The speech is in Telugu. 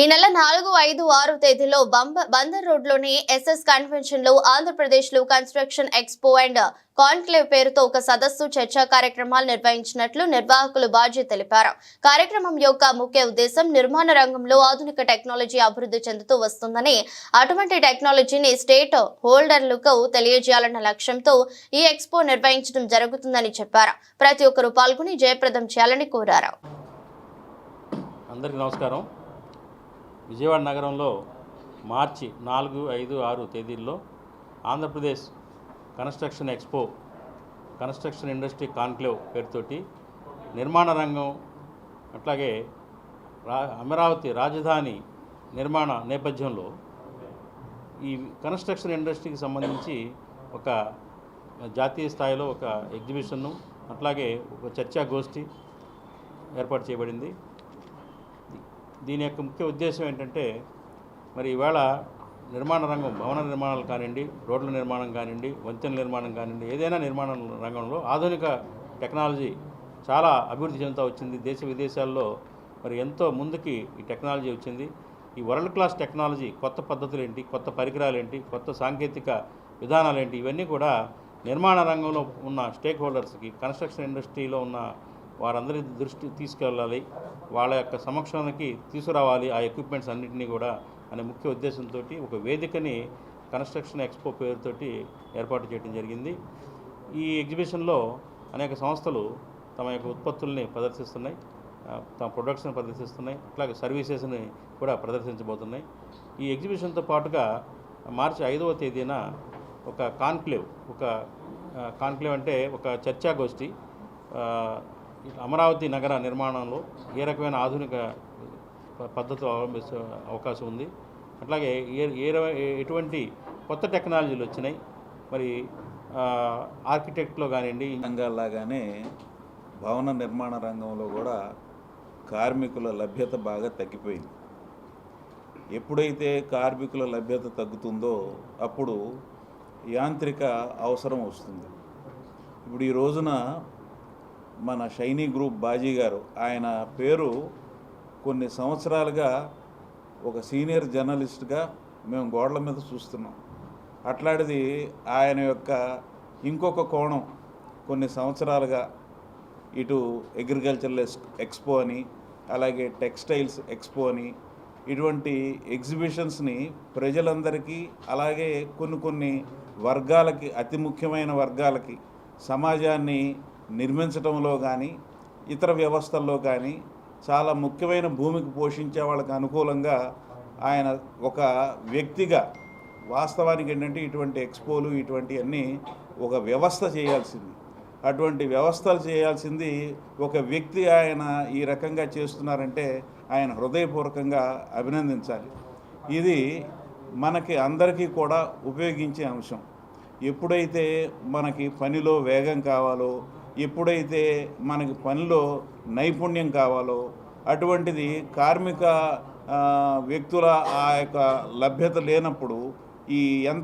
ఈ నెల నాలుగు ఐదు ఆరు తేదీలో బందర్ రోడ్లోని ఎస్ఎస్ కన్వెన్షన్లో ఆంధ్రప్రదేశ్లో కన్స్ట్రక్షన్ ఎక్స్పో అండ్ కాన్క్లేవ్ పేరుతో ఒక సదస్సు చర్చా కార్యక్రమాలు నిర్వహించినట్లు నిర్వాహకులు బాధ్య తెలిపారు. కార్యక్రమం యొక్క ముఖ్య ఉద్దేశం నిర్మాణ రంగంలో ఆధునిక టెక్నాలజీ అభివృద్ధి చెందుతూ వస్తుందని అటువంటి టెక్నాలజీని స్టేట్ హోల్డర్లకు తెలియజేయాలన్న లక్ష్యంతో ఈ ఎక్స్పో నిర్వహించడం జరుగుతుందని చెప్పారు. ప్రతి ఒక్కరూ పాల్గొని జయప్రదం చేయాలని కోరారు. అందరికీ నమస్కారం. విజయవాడ నగరంలో మార్చి నాలుగు ఐదు ఆరు తేదీల్లో Andhra Pradesh construction expo construction industry conclave పేరుతోటి నిర్మాణ రంగం అట్లాగే రా అమరావతి రాజధాని నిర్మాణ నేపథ్యంలో ఈ కన్స్ట్రక్షన్ ఇండస్ట్రీకి సంబంధించి ఒక జాతీయ స్థాయిలో ఒక ఎగ్జిబిషన్ను అట్లాగే ఒక చర్చా గోష్ఠి ఏర్పాటు చేయబడింది. దీని యొక్క ముఖ్య ఉద్దేశం ఏంటంటే మరి ఇవాళ నిర్మాణ రంగం భవన నిర్మాణాలు కానివ్వండి రోడ్ల నిర్మాణం కానివ్వండి వంతెన నిర్మాణం కానివ్వండి ఏదైనా నిర్మాణ రంగంలో ఆధునిక టెక్నాలజీ చాలా అభివృద్ధి చెందుతూ వచ్చింది. దేశ విదేశాల్లో మరి ఎంతో ముందుకి ఈ టెక్నాలజీ వచ్చింది. ఈ వరల్డ్ క్లాస్ టెక్నాలజీ కొత్త పద్ధతులు ఏంటి కొత్త పరికరాలు ఏంటి కొత్త సాంకేతిక విధానాలు ఏంటి ఇవన్నీ కూడా నిర్మాణ రంగంలో ఉన్న స్టేక్ హోల్డర్స్కి కన్స్ట్రక్షన్ ఇండస్ట్రీలో ఉన్న వారందరి దృష్టి తీసుకెళ్ళాలి. వాళ్ళ యొక్క సమక్షానికి తీసుకురావాలి. ఆ ఎక్విప్మెంట్స్ అన్నింటినీ కూడా అనే ముఖ్య ఉద్దేశంతో ఒక వేదికని కన్స్ట్రక్షన్ ఎక్స్పో పేరుతోటి ఏర్పాటు చేయడం జరిగింది. ఈ ఎగ్జిబిషన్లో అనేక సంస్థలు తమ యొక్క ఉత్పత్తుల్ని ప్రదర్శిస్తున్నాయి. తమ ప్రొడక్ట్స్ని ప్రదర్శిస్తున్నాయి. అట్లాగే సర్వీసెస్ని కూడా ప్రదర్శించబోతున్నాయి. ఈ ఎగ్జిబిషన్తో పాటుగా మార్చి ఐదవ తేదీన ఒక కాన్క్లేవ్ ఒక కాన్క్లేవ్ అంటే ఒక చర్చాగోష్ఠి అమరావతి నగర నిర్మాణంలో ఏ రకమైన ఆధునిక ప- పద్ధతులు అవలంబించే అవకాశం ఉంది. అట్లాగే ఏ ఏ ఎటువంటి కొత్త టెక్నాలజీలు వచ్చినాయి? మరి ఆర్కిటెక్ట్లో కానివ్వండి రంగాల్లాగానే భవన నిర్మాణ రంగంలో కూడా కార్మికుల లభ్యత బాగా తగ్గిపోయింది. ఎప్పుడైతే కార్మికుల లభ్యత తగ్గుతుందో అప్పుడు యాంత్రిక అవసరం వస్తుంది. ఇప్పుడు ఈ రోజున మన షైనీ గ్రూప్ బాజీ గారు ఆయన పేరు కొన్ని సంవత్సరాలుగా ఒక సీనియర్ జర్నలిస్ట్గా మేము గోడల మీద చూస్తున్నాం. అట్లాంటిది ఆయన యొక్క ఇంకొక కోణం కొన్ని సంవత్సరాలుగా ఇటు అగ్రికల్చరల్ ఎక్స్పో అని అలాగే టెక్స్టైల్స్ ఎక్స్పో అని ఇటువంటి ఎగ్జిబిషన్స్ని ప్రజలందరికీ అలాగే కొన్ని కొన్ని వర్గాలకి అతి ముఖ్యమైన వర్గాలకి సమాజాన్ని నిర్మించడంలో కానీ ఇతర వ్యవస్థల్లో కానీ చాలా ముఖ్యమైన భూమికి పోషించే వాళ్ళకి అనుకూలంగా ఆయన ఒక వ్యక్తిగా వాస్తవానికి ఏంటంటే ఇటువంటి ఎక్స్పోలు ఇటువంటి అన్నీ ఒక వ్యవస్థ చేయాల్సింది. అటువంటి వ్యవస్థలు చేయాల్సింది ఒక వ్యక్తి ఆయన ఈ రకంగా చేస్తున్నారంటే ఆయన హృదయపూర్వకంగా అభినందించాలి. ఇది మనకి అందరికీ కూడా ఉపయోగించే అంశం. ఎప్పుడైతే మనకి పనిలో వేగం కావాలో ఎప్పుడైతే మనకి పనిలో నైపుణ్యం కావాలో అటువంటిది కార్మిక వ్యక్తుల ఆ యొక్క లభ్యత లేనప్పుడు ఈ యంత్ర